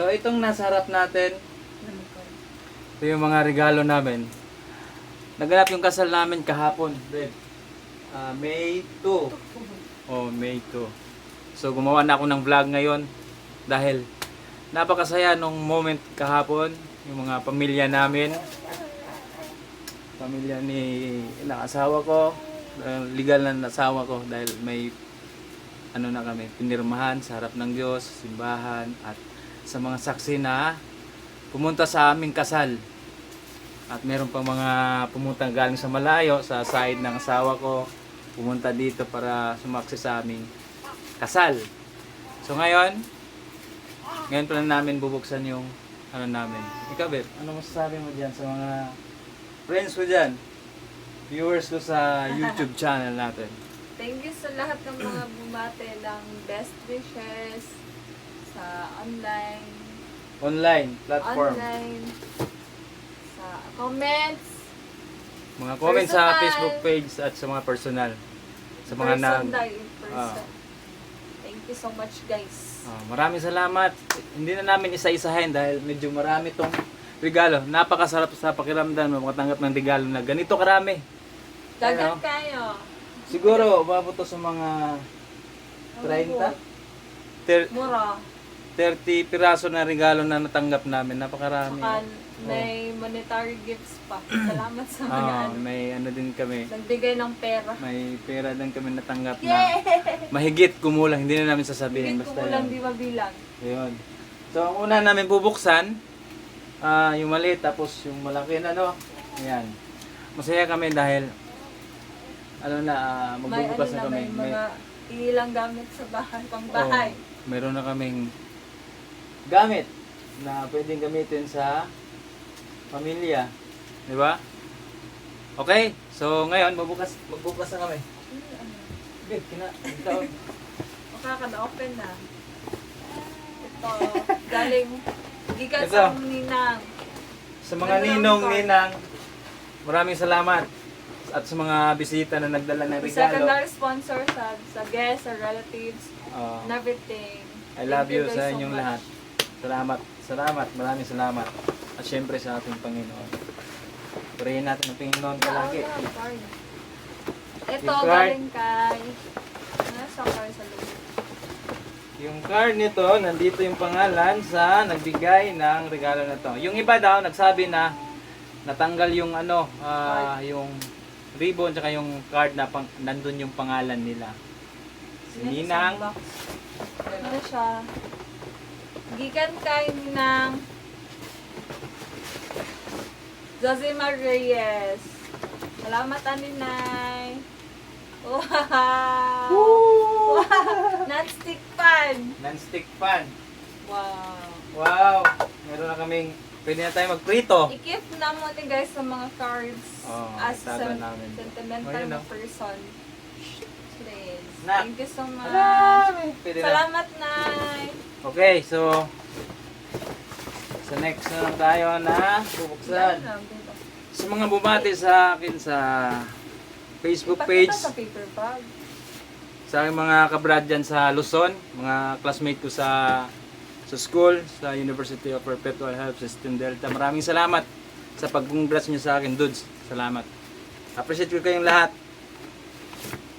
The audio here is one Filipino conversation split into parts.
So itong nasa harap natin, ito yung mga regalo namin. Naganap yung kasal namin kahapon. Babe. Ah, May 2. Oh, May 2. So gumawa na ako ng vlog ngayon dahil napakasaya nung moment kahapon yung mga pamilya namin. Pamilya ni ng asawa ko, uh, legal na asawa ko dahil may ano na kami, pinirmahan sa harap ng Diyos, simbahan at sa mga saksi na pumunta sa aming kasal. At meron pang mga pumunta galing sa malayo, sa side ng asawa ko, pumunta dito para sumaksi sa aming kasal. So ngayon, ngayon pa lang namin bubuksan yung ano namin. Ikaw, Beb, ano masasabi mo dyan sa mga friends ko dyan? Viewers ko sa YouTube channel natin. Thank you sa lahat ng mga bumate ng best wishes sa online, Online platform. online, sa comments, Mga comments sa Personal. Facebook page at sa mga personal. Sa mga person nag... dahil in person. Ah. Thank you so much guys. Ah, maraming salamat. Hindi na namin isa-isahin dahil medyo marami tong regalo. Napakasarap sa pakiramdam na makatanggap ng regalo na ganito karami. Dagan Ano? kayo. Siguro, umabot to sa mga 30? Ter- Mura. 30 piraso na regalo na natanggap namin. Napakarami. Saka may monetary gifts pa. Salamat sa mga Ah, ano. may ano din kami. Nagbigay ng pera. May pera din kami natanggap na mahigit kumulang. Hindi na namin sasabihin. Ko Basta lang yun. di mabilang. Ayun. So, ang una namin bubuksan, ah yung maliit, tapos yung malaki na, no? Ayan. Masaya kami dahil, ano na, ah, May ano magbubukas na, na kami. may mga ilang gamit sa bahay, pang bahay. Oo, meron na kaming gamit na pwedeng gamitin sa pamilya. Di ba? Okay, so ngayon, magbukas, magbukas na kami. Babe, kina, ito, Makaka na-open na. Ito, galing, gikan Ito. sa ninang. sa mga Ano lang ninong, ninang, maraming salamat. At sa mga bisita na nagdala ng regalo. Secondary sponsor sa, sa guests, sa relatives, Oo. and everything. I love Thank you guys sa so inyong much. lahat. Salamat. Salamat. Maraming salamat. At syempre sa ating Panginoon. Purihin natin ang Panginoon palagi. Ah, card. Ito, Yung card. galing kay... Ano sa card sa loob? Yung card nito, nandito yung pangalan sa nagbigay ng regalo na to. Yung iba daw, nagsabi na natanggal yung ano, ah, yung ribbon tsaka yung card na pang, nandun yung pangalan nila. Si Yan, Ninang, box. Ano siya? Gikan kay Ninang Josimar Reyes. Salamat Aninay. Wow! wow! Non-stick pan. non-stick pan. Wow. Wow! Meron na kaming, pwede na tayo magprito. I-keep na mo guys sa mga cards Oo, as namin. sentimental Oh, na oh. person. Thank you so much. Pwede na. Salamat, Nay. Okay, so sa next na lang tayo na bubuksan. Sa mga bumati sa akin sa Facebook page, sa paper bag. sa aking mga kabrad dyan sa Luzon, mga classmate ko sa sa school, sa University of Perpetual Health System Delta. Maraming salamat sa pag-congrats nyo sa akin, dudes. Salamat. Appreciate ko kayong lahat.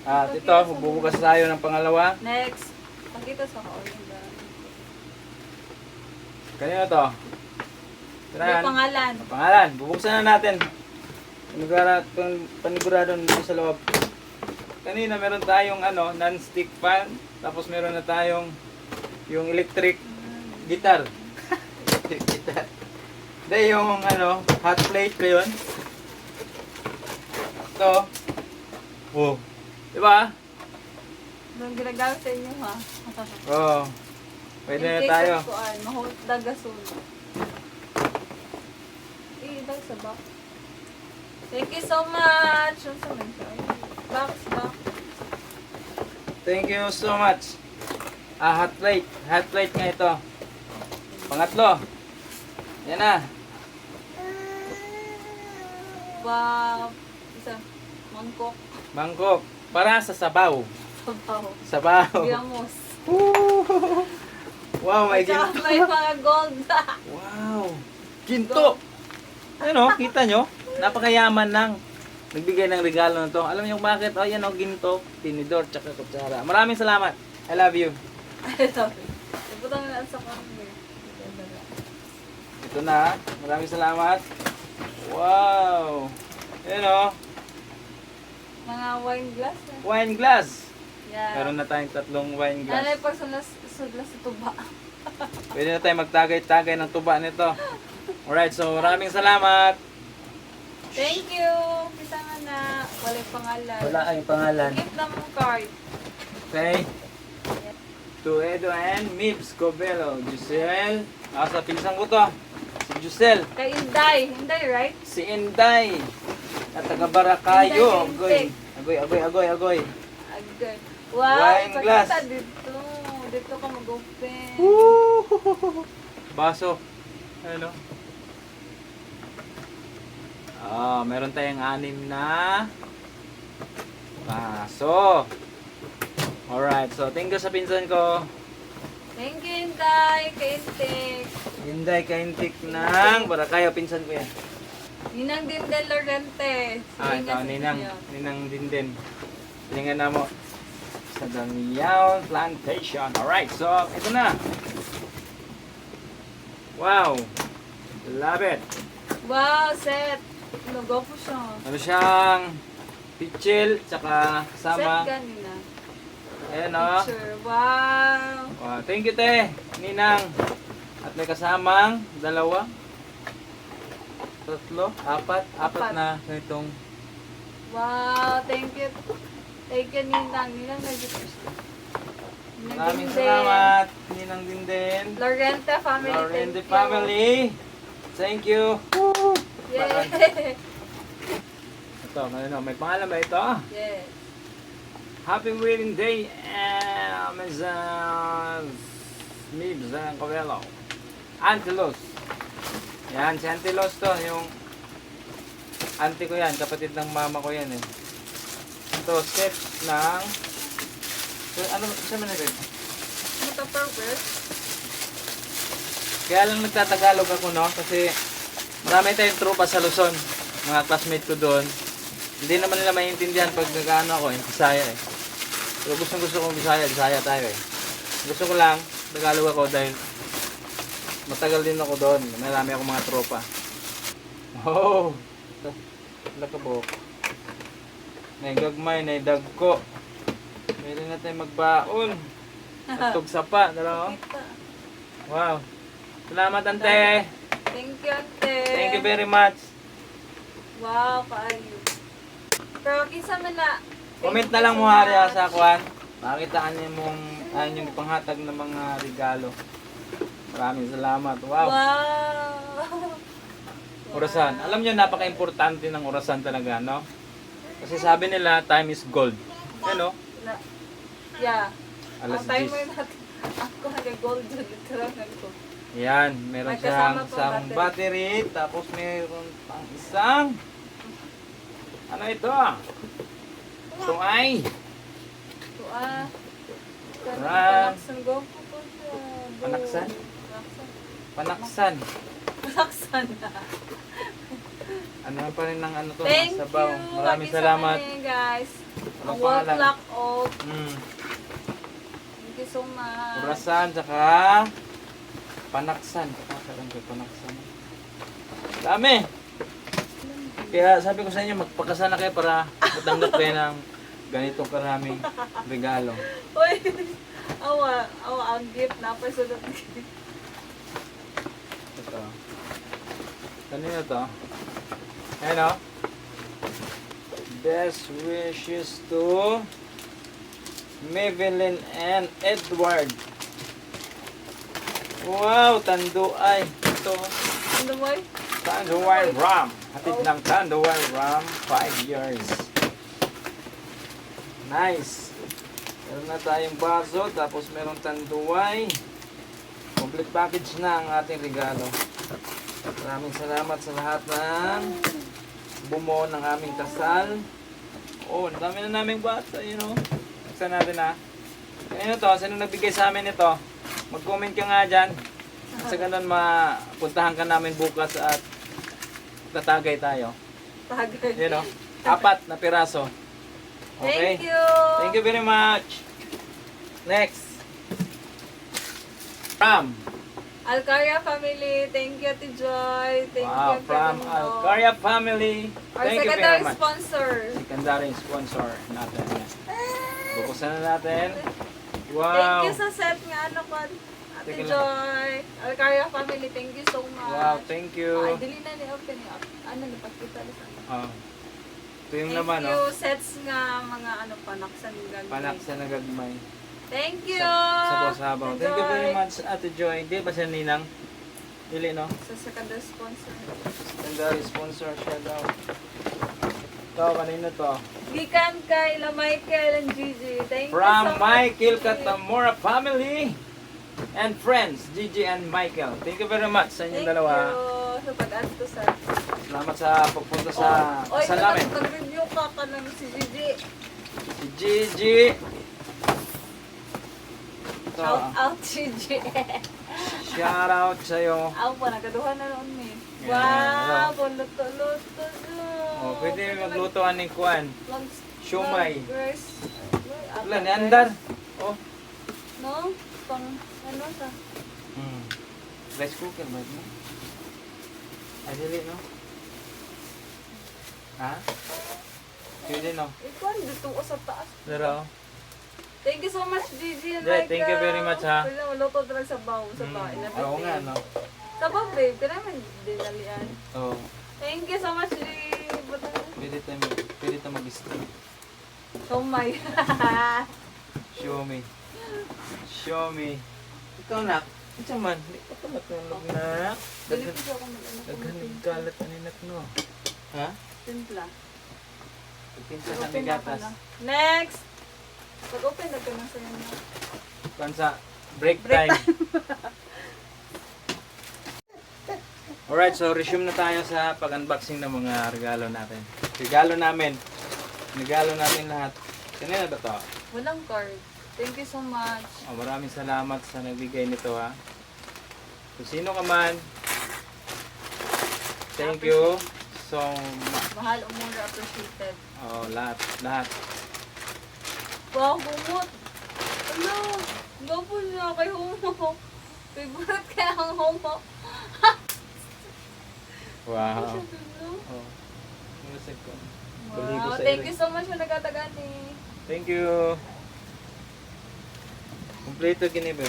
At ito, bubukas tayo ng pangalawa. Next. Pakita sa ka Kanino to? May Tirahan. pangalan. Ang pangalan, bubuksan na natin. Panigurado, pan, panigurado dito sa loob. Kanina meron tayong ano, non-stick fan. Tapos meron na tayong yung electric guitar. electric guitar. Hindi, yung ano, hot plate ko yun. Ito. Oh. Diba? Nung ginagamit sa inyo ha. Oh. Pwede na In case tayo. kuan, mahot dagasun. Eh, dag sa box. Thank you so much. Ano sa siya? Box, box. Thank you so much. Ah, hot plate. Hot plate nga ito. Pangatlo. Yan na. Wow. Isa. Mangkok. Bangkok. Para sa sabaw. Sabaw. Sabaw. Biamos. Wow, may ginto. may mga gold. Wow! Ginto! Ano, kita nyo? Napakayaman lang. Nagbigay ng regalo na to. Alam niyo bakit? Oh, yan oh, ginto, tinidor, tsaka kutsara. Maraming salamat. I love you. Iputang na sa kami. Ito na. Maraming salamat. Wow! Yan oh, Mga wine glass. eh. wine glass. Yeah. Meron na tayong tatlong wine glass. Nanay pag sulas, sulas sa tuba. Pwede na tayo magtagay-tagay ng tuba nito. Alright, so maraming salamat. Thank you. Kita nga na. Walang pangalan. Wala kayong pangalan. Gift na mong card. Okay? To Edo and Mibs Covelo. Giselle. Ah, sa pinsan ko to. Si Giselle. Kay Inday. Inday, right? Si Inday. At taga Barakayo. Inday, Agoy. Agoy, agoy, agoy, agoy. Agad. Wow, Wine glass. dito. Dito ka mag-open. Woo! Baso. Ano? Ah, meron tayong anim na baso. Alright, so thank you sa pinsan ko. Thank you, Inday. Kay Intik. Inday kaintik ng Barakayo, pinsan ko yan. Ninang din del Lorente. Ah, ito, ninang, ninang din din. Tingnan na mo sa Damiao Plantation. Alright, so ito na. Wow! Love it! Wow, set. Logo po siya. Ano siyang pichil, tsaka kasama. Set kanina. Ayan o. Picture. Wow. Wow, thank you te, Ninang. At may kasamang dalawa, tatlo, apat, apat, Apat. na ganitong Wow, thank you. Thank you, Ninang. Ninang na dito. Ninang Maraming salamat, Ninang din din. Lorente family. Lauren thank you. family. Thank you. Woo! Yay. Ito, ano, may pangalan ba ito? yes. Happy wedding day, Amazon Mibs and Covelo. Antelos. Yan, si Antelos to, yung auntie ko yan, kapatid ng mama ko yan eh. Ito, set ng so, ano, isa man rin? Ano to, Pervert? Kaya lang nagtatagalog ako no, kasi marami tayong tropa sa Luzon, mga classmate ko doon. Hindi naman nila maintindihan pag nag-ano ako, yung Bisaya eh. Pero gusto gusto kong Bisaya, Bisaya tayo eh. Gusto ko lang, Tagalog ako dahil matagal din ako doon. Marami ako mga tropa. Oh! Lakabok. May gagmay, may dagko. Meron na tayong magbaon. At tugsapa, dalawa. Kita. Wow. Salamat, ante. Thank you, ate. Thank you very much. Wow, kaayo. Pero kinsa man na. Comment na lang mo much. sa kwan. Makitaan niyo mong ayun yung panghatag ng mga regalo. Maraming salamat. Wow. Wow. Orasan. Alam niyo napaka-importante ng orasan talaga, no? Kasi sabi nila time is gold. Ano? Na, yeah. Alas Ang timer 10. natin. Ako nag-gold dyan. Literal ko. Yan, meron siyang pa isang battery, tapos meron pang isang ano ito? Ito ay Ito ah. Ran. Panaksan. Go po po siya. Go. Panaksan? Panaksan. panaksan. Panaksan na. Ano pa rin ng ano to, Thank sabaw. you. Maraming Lagi sa salamat. kanya, guys. Wall pangalan? clock off. Mm. Thank you so much. Orasan, tsaka panaksan. Panaksan ko, panaksan. Dami! Kaya sabi ko sa inyo, magpakasana kayo para matanggap kayo ng ganitong karaming regalo. Uy! Awa, awa, ang gift na pa sunod. Ito. Kanino to? Ayan o. Best wishes to Maybelline and Edward. Wow, tanduay. Ito. Mo? Tanduay Ram. Hatid ng Tanduay Ram, 5 years. Nice. Meron na tayong baso, tapos meron tanduay. Complete package na ang ating regalo. Maraming salamat sa lahat ng bumuo ng aming kasal. Oh, ang dami na naming bata, you know. Buksan natin ha. Kanino to? Sino nagbigay sa amin ito? Mag-comment ka nga dyan. Sa ganun, mapuntahan ka namin bukas at tatagay tayo. Tagay. Yun o. Apat na piraso. Okay? Thank you. Thank you very much. Next. From. Alcaria family, thank you Ate Joy. Thank wow, you from. Alcaria family. Our Thank you very much. sponsor. Secondary sponsor natin. Yan. Bubuksan na natin. Thank Wow. you sa set nga ano ko. Ate. Joy. Alcaria family, thank you so much. Wow, thank you. dili na ni open ni Ano ni pagkita na sa Oh. Ito yung Thank naman, you. oh. Sets nga mga ano panaksan gagawin. Panak sa nagagmay. Thank you. Sa sabaw. Ate Thank you very much, Ate Joy. Di ba siya ninang? Dili, no? Sa secondary sponsor. Secondary sponsor siya daw. Ito, kanino to? Gikan kay La Michael and Gigi. Thank you From so much. Michael Gigi. Family and friends, Gigi and Michael. Thank you very much sa inyong Thank dalawa. you sa pag-add sa Salamat sa pagpunta sa Oh, oy, sa namin. Nag-review ka ka ng si Gigi. Si Gigi. Shout out Gigi. shout out sa'yo. Ako pa, nagaduhan na noon eh. Yeah, Wow, luto-luto no. Oh, pwede maglutoan ng kuan. Siomay. Wala, ni Andar. Oh. No? Pang, ano sa? Hmm. Rice cooker ba mo? Ay, dili, no? Ha? Pwede, no? Ikaw, dito ko sa taas. Pero, Thank you so much, Gigi and Jay, thank you very much, ha? Pwede mo, luto talaga sa baw, sa mm, baw. oo nga, no? Sa baw, babe. Pero naman, dinalian. Oo. Thank you so much, Gigi. Pwede tayo, mag- pwede tayo mag-stream. Oh my. Show me. Show me. Ikaw na. Ito man. Hindi ko pa natulog na. Dali Daghan, siya ano daghan galat na ninak no. Ha? Timpla. Sa Open na gatas. pala. Next! Pag-open na ka na sa'yo na. Kansa, break, Break time. Alright, so resume na tayo sa pag-unboxing ng mga regalo natin. Regalo namin. Regalo natin lahat. Kanina ba to? Walang card. Thank you so much. Oh, maraming salamat sa nagbigay nito ha. Kung sino ka man, thank you so much. Mahal, umura, appreciated. Oh, lahat, lahat. Wow, gumot! Ano? Gapo niya kay Homo. Favorite kaya ang Homo. Wow. Ano? Oh. Music ko. Wow, thank you so much sa nagtatagani. Thank you. Kompleto ginibe.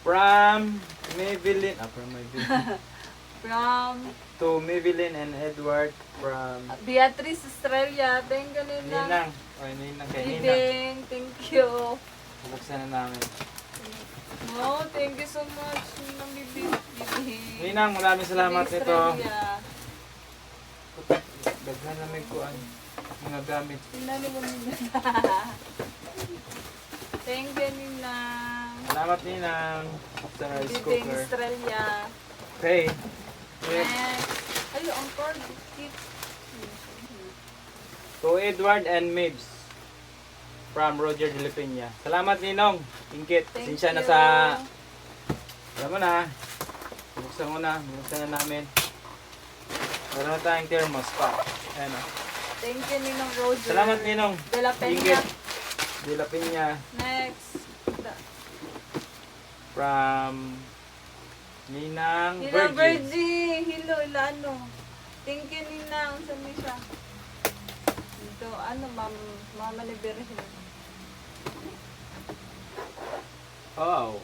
From Maybelline, ah, from Maybelline. From to Maybelline and Edward from Beatrice Estrella. Thank you, Ninang. Ninang. Oy, Ninang kay Ninang. Bibing, thank you. Bubuksan na namin. Wow, thank you so much, Ninang Bibing. Bibing. Ninang, maraming salamat Bibing nito. Estrella. Daghan namin ko ang mga gamit. Tinali mo Ninang. Thank you, Ninang. Salamat Ninang sa rice Bibing cooker. Estrella. Okay. Ay, ang card. To Edward and Mibs from Roger de Peña. Salamat Ninong. Ingkit. Thank Sinsya na sa... Alam mo na. Buksan mo na. Buksan na namin. Meron na tayong thermos pa. Ayan o. Thank you, Ninong Roger. Salamat Ninong. De La Peña. Ingkit. De la Peña Next. Da- from Ninang Ninang Virgin. Virgie. Hello, Ilano. Thank you, Ninang. Saan mo siya? Dito, ano, ma'am, mama ni Virgin. Oh.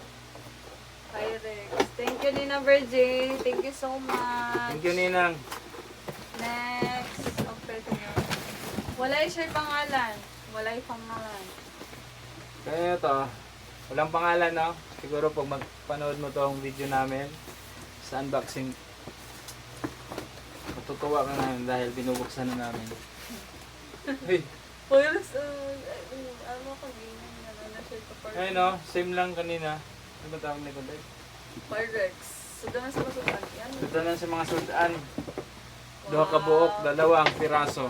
Pyrex. Thank you, Ninang Virgie. Thank you so much. Thank you Ninang. Next. Okay, na. Wala siya pangalan. Wala yung pangalan. Kaya ito, walang pangalan no? Siguro pag magpanood mo tong video namin sa unboxing, matutuwa ka na dahil binubuksan na namin. Hey, Pyrex, uh, ano ko, ganyan na na siya ito. ayun no, same lang kanina. Ano ba tawag nito dahil? Pyrex. So, doon sa masukan. Yan. Ito lang sa mga sudan. Duha ka buok, dalawang piraso.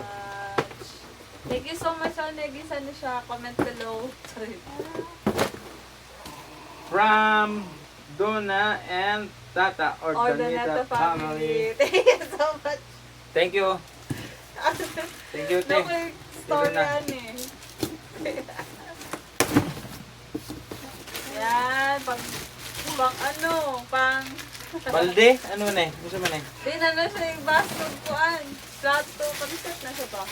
Thank you so much, Onegi. Sana siya. Comment below. Sorry. from Donna and Tata or, Donita family. Thank you so much. Thank you. Thank you, may story na. yan eh. Yan, pang, pang ano, pang, Balde? Ano man eh? Gusto man eh? di na na siya yung baso kuan. Plato, pag-set na siya ba?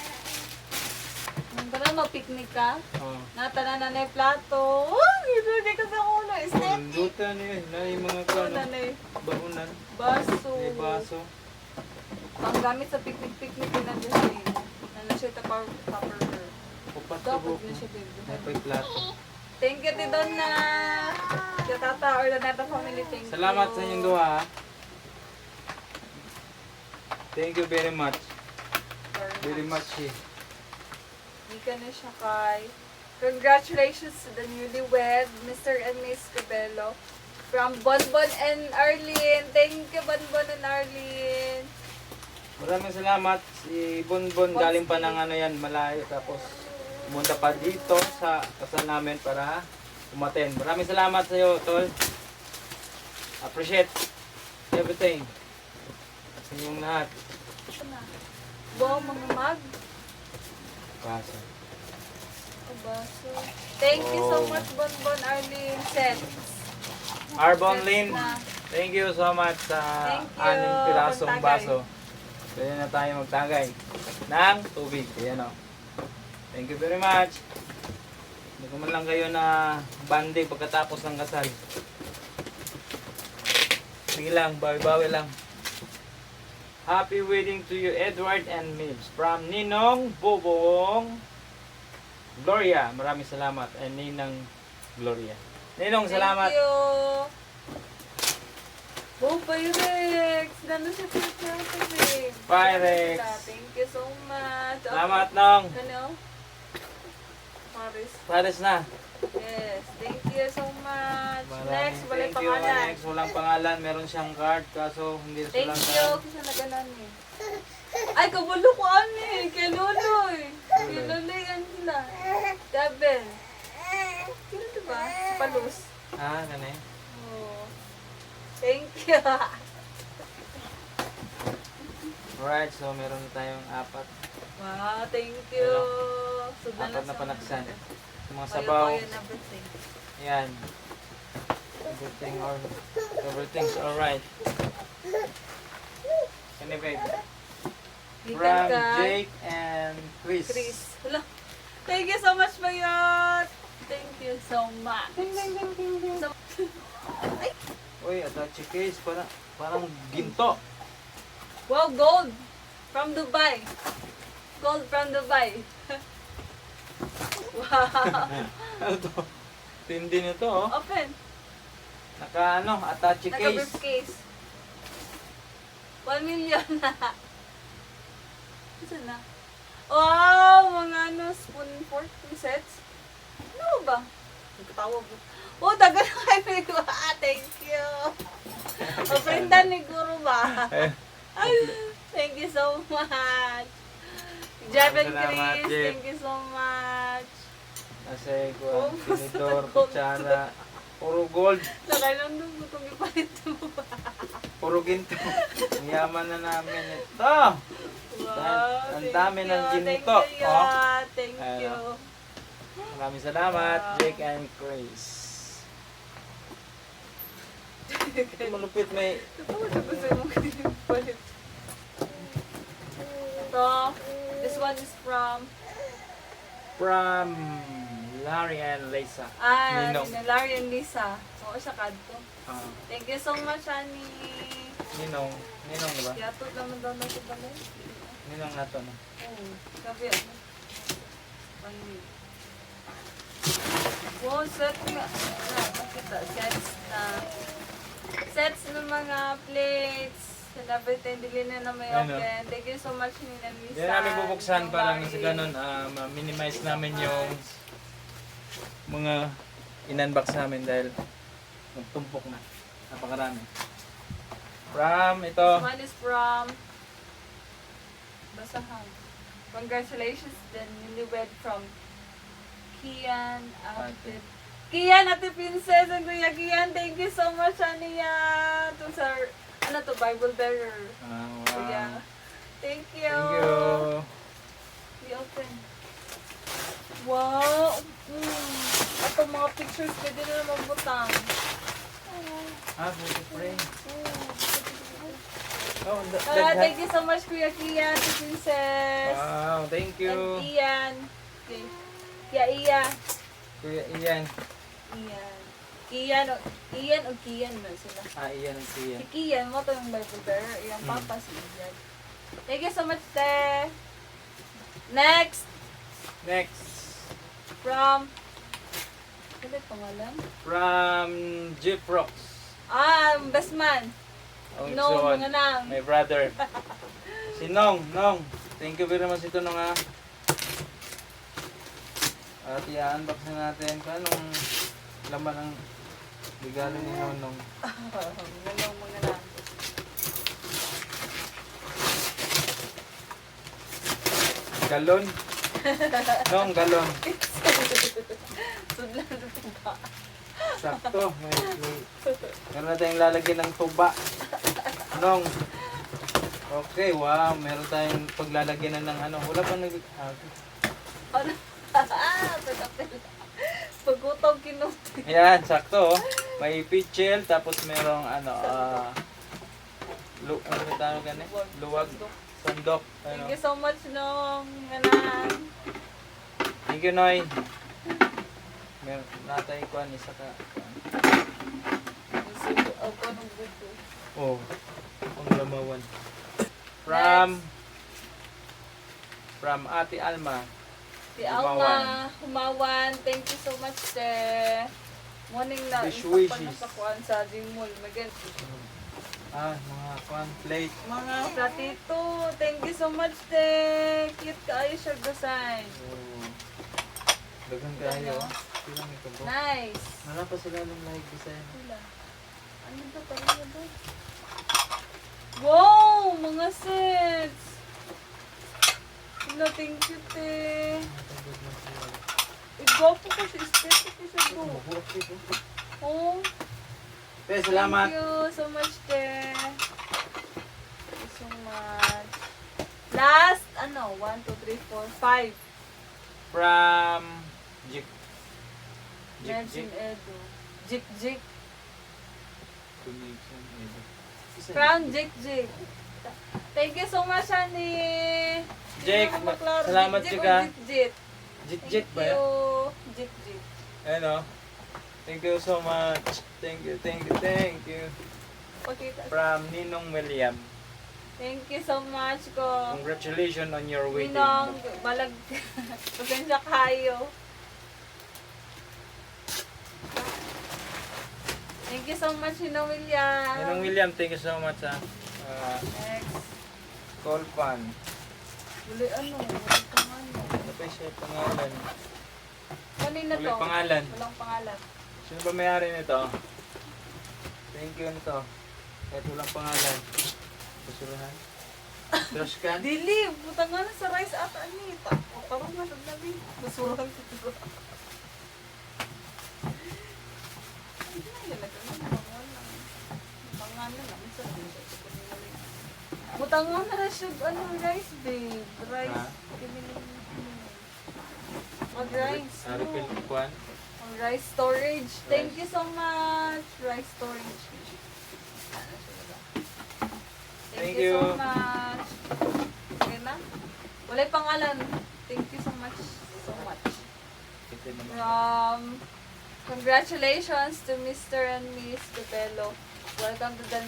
Tara mo, picnic ka? Oh. Natala na na yung plato. Oh, hindi ka sa ulo. Aesthetic. Buta niyo eh. Na yung mga Ano kano. na na yung Baunan. baso. May baso. Panggamit sa picnic-picnic din siya. eh. Ano siya ita power tupperware. Upat sa Dapat na mo. siya. May pa'y plato. Thank you, Tidon na. Sa tata or the Neta family, thank you. Salamat sa inyong duha. ha. Thank you very much. Very much eh. Hindi ka na siya kay. Congratulations to the newlywed, Mr. and Miss Cabello. From Bonbon and Arlene. Thank you, Bonbon and Arlene. Maraming salamat. Si Bonbon galing pa ng ano yan, malayo. Tapos pumunta pa dito sa kasal namin para umaten. Maraming salamat sa iyo, Tol. Appreciate everything. Sa inyong lahat. Wow, mga mag. Kaso. Kabaso. Thank you so Oh. much, Bonbon Arlene. Sets. Arbon Lin, thank you so much sa Thank you. pirasong Pantagay. baso. Pwede na tayo magtagay ng tubig. Ayan o. Thank you very much. Hindi ko man lang kayo na bandi pagkatapos ng kasal. Sige lang, bawi-bawi lang. Happy wedding to you, Edward and Mibs. From Ninong Bobong Gloria. Maraming salamat. And Ninang Gloria. Ninong, salamat. Thank you. Oh, Pyrex! Nandun siya sa tubig. Pyrex. Thank you so much. Salamat, Nong. Ano? Paris. Pares na. Yes. Thank you so much. Maraming Next, wala thank you. pangalan. Next, walang pangalan. Meron siyang card kaso hindi Thank silang you. Kasi naganan eh. Ay, kabulo ko ani. Kay Luloy. Kay Luloy yan sila. Dabel. Sino diba? Palus. Ah, ganun eh. Oh. Thank you. Alright, so meron tayong apat. Wow, thank you. Sudan Apat na sa- panaksan. Yung mga sabaw. kayo and everything. Or everything's alright. Anyway, from ka. Jake and Chris. Chris. Hello. Thank you so much, Bayot. Thank you so much. So, Uy, attache case. Parang, parang ginto. wow, gold. From Dubai. Gold from Dubai. wow. ano to? Tindi nito oh. Open. Naka ano, attache case. Naka-briefcase. 1 million na. Isa na. Wow! Mga ano, spoon fork sets. Ano ba? Nagkatawa ko. Oh, dagan na kayo ko. Ah, thank you. Paprindan ni Guru ba? Eh, Ay, thank you so much. And Salamat, Chris, Jeff. thank you so much. Kasi Oh, kuha, tinidor, gold. kutsara, puro gold, Nakailan doon mo itong ipalit mo ba? puro ginto. Ang yaman na namin ito. Wow, Ang thank dami ng you, ginto, Thank you, oh. thank Ayan, you. Maraming salamat. Jake and Chris. Ito malupit may Totoo na gusto mong ipalit. One is from, from Larry and Lisa. ah, Ninong. ni Larry and Lisa. Oo, siya kadto. Ah, Thank you so much, Annie. ninong, ninong diba? Yato naman daw na ito balay. Ninong na to. No? Oo, gabi ano. Pang- Wow, set nga. Na, nakita, sets na. Sets ng mga plates. Everything, dili na na may Ano? open. Thank you so much, Nina Lisa. Hindi namin bubuksan Yung para Larry. sa ganun, ah, ma-minimize namin yung mga in-unbox namin dahil nagtumpok na. Napakarami. From ito, This one is from Basahan. Congratulations, the newlywed from Kian Outfit Kian, Ate Princess, and Kuya Kian, thank you so much, Aniya. To sa, ano to, Bible bearer. Ah, Kuya. wow. Thank you. Thank you. We open. Wow. Mm. Ato mga pictures, pwede na naman butang. Ah, photo frame. Mm. Oh, that, Ah, that, thank you so much, Kuya Kian, Ate Princess. Wow, thank you. And Ian. Okay. Kuya Ian. Kuya Ian. Ian. Ian o, Ian o Kian na sila. Ah, Ian ang Ian. Si Kian mo to yung Bible bearer. Yung Mm. papa si Ian. Thank you so much, te. Next, Next, from... Ano yung pangalan? from Jeep Rocks. Ah, best man. Oh, No, so, mga nang. My brother. si Nong, Nong. Thank you very much ito Nong ah. At i-unbox na natin kung anong laman ng regalo ni Nong. Galong mga nang. Galon. Nong, galon. Sudlan na ba? Sakto. May, may, meron na tayong lalagyan ng tuba. Nong. Okay, wow. Meron tayong paglalagyan na ng ano. Wala pa nag... Ah, Ano? Ah, kinuti. Ayan, sakto. oh. May pitchel, tapos merong ano, ah... lu ano ba tawag ganun? Luwag. Sandok. Ano. Thank you so much, Nong. Nganan. Thank you, Noy. Meron natay ko ni sa ka. Ako ng buko. Oh. Ang lamawan. From From Ate Alma. Si Humawan. Alma, Humawan, thank you so much, te. Morning na, Wish wishes. sa kuan sa Jimul. Magan. Ah, mga kwan plate. Mga platito, thank you so much, te. Cute kaayo siya design. Oh. Daghang kayo. Sila may kabo. Nice. Wala pa sila ng live design. Wala. Ano ba talaga ba? Wow! Mga sets! Wala, thank you, te. Igwapo ko si dito. Oh, Te, salamat. Thank you so much, te. Thank you so much. Last, ano, 1, 2, 3, 4, 5. From Jik. Jik Jik. Edu. Jik Jik. Connection. Isa Crown yun. Jik Jik. Thank you so much, honey. Jik, salamat, Jik ah. Jik. Thank Jik ba you. yan? Jik Jik. Ano? Thank you so much. Thank you, thank you, thank you. Pakita. From Ninong William. Thank you so much ko. Congratulations on your wedding. Ninong, balag, pasensya kayo. Thank you so much, Ninong William. Ninong William, thank you so much ha. Uh, Next. call fan. Uli ano, siya pangalan? Kanina to. pangalan. Walang pangalan. Sino ba may-ari nito? Thank you nito. Kahit walang pangalan. Basurahan. Trash can. Dili, buta nga na sa rice at anita. O, parang nga naglabi. Basuran ko ito. Butang nga na rin siya, ano, rice, babe. Rice. Ha? Mag-rice. Refill kwan. Ang rice storage. Thank you so much. Rice storage. Thank, Thank you. so much. Okay na? Wala pangalan. Thank you so much. So much. Um, congratulations to Mr. and Miss Capello. Welcome to the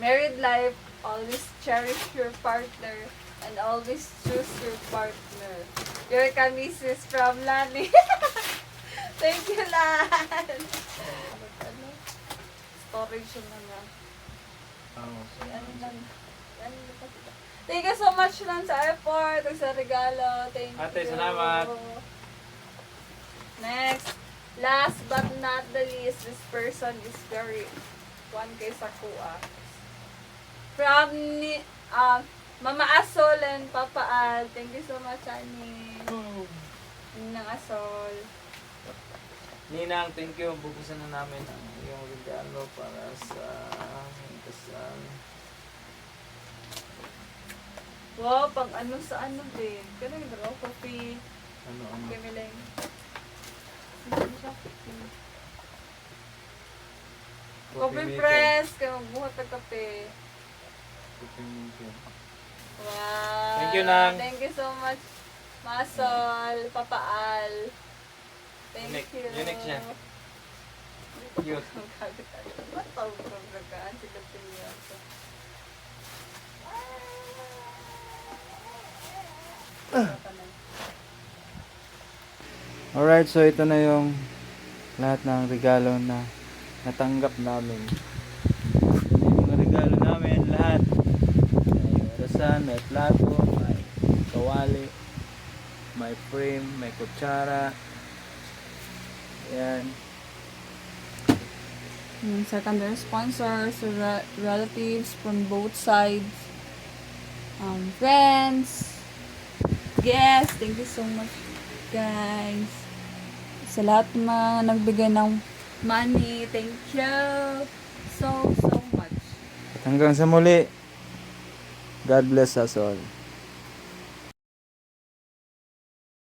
married life. Always cherish your partner and always choose your partner. Your kamisis from Lani. Thank you, Lan. Storage yun na nga. Oh, Ano. Ano. Thank you so much lang sa effort, at sa regalo. Thank Ate, you. salamat. Next. Last but not the least, this person is very one kay Sakua. From ni um, Mama Asol and Papa Al. Thank you so much, Ani. Ninang Asol. Ninang, thank you. Bukusan na namin ang iyong regalo para sa kasal. Wow, pang ano sa ano din. Kanang draw coffee. Ano. Ano siya? Coffee maker. press. Kaya magbuhat ng kape. Coffee maker. Wow. Thank you, Nang. Thank you so much. Masol, papaal. Thank Unique. you. Unique siya. Cute. Ba't tawag ko ang gagaan? Sila piniyasa. Alright, so ito na yung lahat ng regalo na natanggap namin. Ito na yung mga regalo namin, lahat. Orasan, may plato, may kawali, may frame, may kutsara. Ayan. Yung secondary sponsors, re- relatives from both sides, um, friends, guests, thank you so much guys. Sa lahat mga nagbigay ng money, thank you so, so much. At hanggang sa muli, God bless us all.